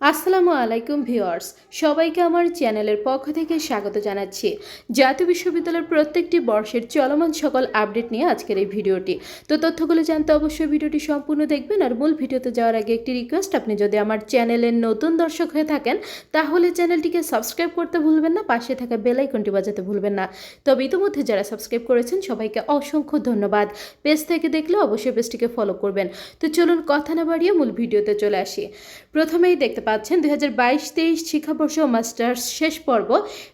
আসসালামু আলাইকুম ভিউয়ার্স, সবাইকে আমার চ্যানেলের পক্ষ থেকে স্বাগত জানাচ্ছি। জাতীয় বিশ্ববিদ্যালয়ের প্রত্যেকটি বর্ষের চলমান সকল আপডেট নিয়ে আজকের এই ভিডিওটি। তো তথ্যগুলো জানতে অবশ্যই ভিডিওটি সম্পূর্ণ দেখবেন আর মূল ভিডিওতে যাওয়ার আগে একটি রিকোয়েস্ট আপনি যদি আমার চ্যানেলের নতুন দর্শক হয়ে থাকেন, তাহলে চ্যানেলটিকে সাবস্ক্রাইব করতে ভুলবেন না, পাশে থাকা বেল আইকনটি বাজাতে ভুলবেন না। তবে ইতিমধ্যে যারা সাবস্ক্রাইব করেছেন, সবাইকে অসংখ্য ধন্যবাদ। পেজ থেকে দেখলে অবশ্যই পেজটিকে ফলো করবেন। তো চলুন কথা না বাড়িয়ে মূল ভিডিওতে চলে আসি। প্রথমেই দেখতে পাচ্ছেন। দুই হাজার বাইশ, তেইশ শিক্ষাবর্ষ মাস্টার্স শেষ পর্ব।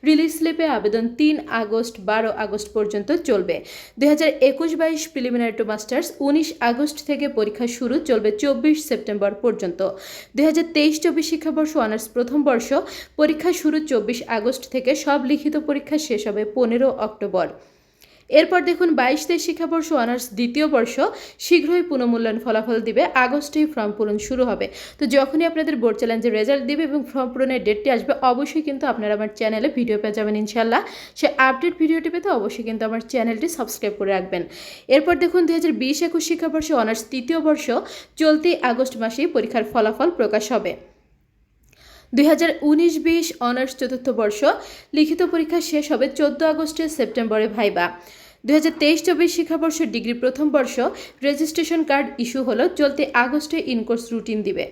রিলিজ স্লিপে আবেদন তিন আগস্ট, বারো আগস্ট পর্যন্ত চলবে। দুই হাজার একুশ বাইশ প্রিলিমিনারি টু মাস্টার্স, উনিশ আগস্ট থেকে পরীক্ষা শুরু চলবে চব্বিশ সেপ্টেম্বর পর্যন্ত। দুই হাজার তেইশ চব্বিশ শিক্ষাবর্ষ অনার্স প্রথম বর্ষ, পরীক্ষা শুরু চব্বিশ আগস্ট থেকে সব লিখিত পরীক্ষা শেষ হবে পনেরো অক্টোবর। এরপর দেখুন বাইশ তেইশ শিক্ষাবর্ষ অনার্স দ্বিতীয় বর্ষ শীঘ্রই পুনঃমূল্যায়ন ফলাফল দিবে, আগস্টেই ফর্ম পূরণ শুরু হবে। তো যখনই আপনাদের বোর্ড চ্যালেঞ্জের রেজাল্ট দিবে এবং ফর্ম পূরণের ডেটটি আসবে, অবশ্যই কিন্তু আপনারা আমার চ্যানেলে ভিডিও পেয়ে যাবেন ইনশাল্লাহ সে আপডেট ভিডিওটি পেতে অবশ্যই কিন্তু আমার চ্যানেলটি সাবস্ক্রাইব করে রাখবেন। এরপর দেখুন দু হাজার বিশ একুশ শিক্ষাবর্ষে অনার্স তৃতীয় বর্ষ, চলতি আগস্ট মাসেই পরীক্ষার ফলাফল প্রকাশ হবে। দুই হাজার উনিশ বিশ অনার্স চতুর্থ বর্ষ, লিখিত পরীক্ষা শেষ হবে চোদ্দ আগস্টে সেপ্টেম্বরে ভাইবা। দু হাজার তেইশ চব্বিশ শিক্ষাবর্ষ ডিগ্রি প্রথম বর্ষ, রেজিস্ট্রেশন কার্ড ইস্যু হলো চলতি আগস্টে ইনকোর্স রুটিন দিবে।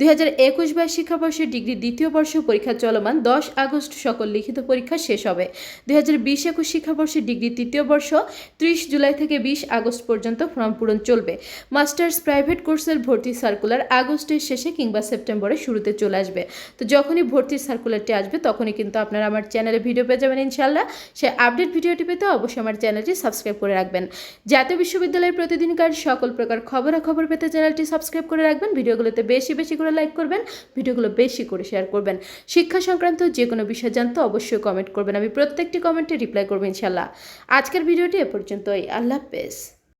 দুই হাজার একুশ বাইশ শিক্ষাবর্ষে ডিগ্রি দ্বিতীয় বর্ষ পরীক্ষা চলমান, দশ আগস্ট সকল লিখিত পরীক্ষা শেষ হবে। দুই হাজার বিশ একুশ শিক্ষাবর্ষে ডিগ্রি তৃতীয় বর্ষ, ত্রিশ জুলাই থেকে বিশ আগস্ট পর্যন্ত ফর্ম পূরণ চলবে। মাস্টার্স প্রাইভেট কোর্সের ভর্তি সার্কুলার আগস্টের শেষে কিংবা সেপ্টেম্বরের শুরুতে চলে আসবে। তো যখনই ভর্তির সার্কুলারটি আসবে, তখনই কিন্তু আপনারা আমার চ্যানেলে ভিডিও পেয়ে যাবেন ইনশাল্লাহ সে আপডেট ভিডিওটি পেতে অবশ্যই আমার চ্যানেলটি সাবস্ক্রাইব করে রাখবেন। জাতীয় বিশ্ববিদ্যালয়ের প্রতিদিনকার সকল প্রকার খবরাখবর পেতে চ্যানেলটি সাবস্ক্রাইব করে রাখবেন। ভিডিওগুলোতে বেশি বেশি করে লাইক করবেন, ভিডিওগুলো বেশি করে শেয়ার করবেন। শিক্ষা সংক্রান্ত যে কোনো বিষয় জানতে অবশ্যই কমেন্ট করবেন। আমি প্রত্যেকটি কমেন্টে রিপ্লাই করব ইনশাল্লাহ। আজকের ভিডিওটি এ পর্যন্তই। আল্লাহ হাফেজ।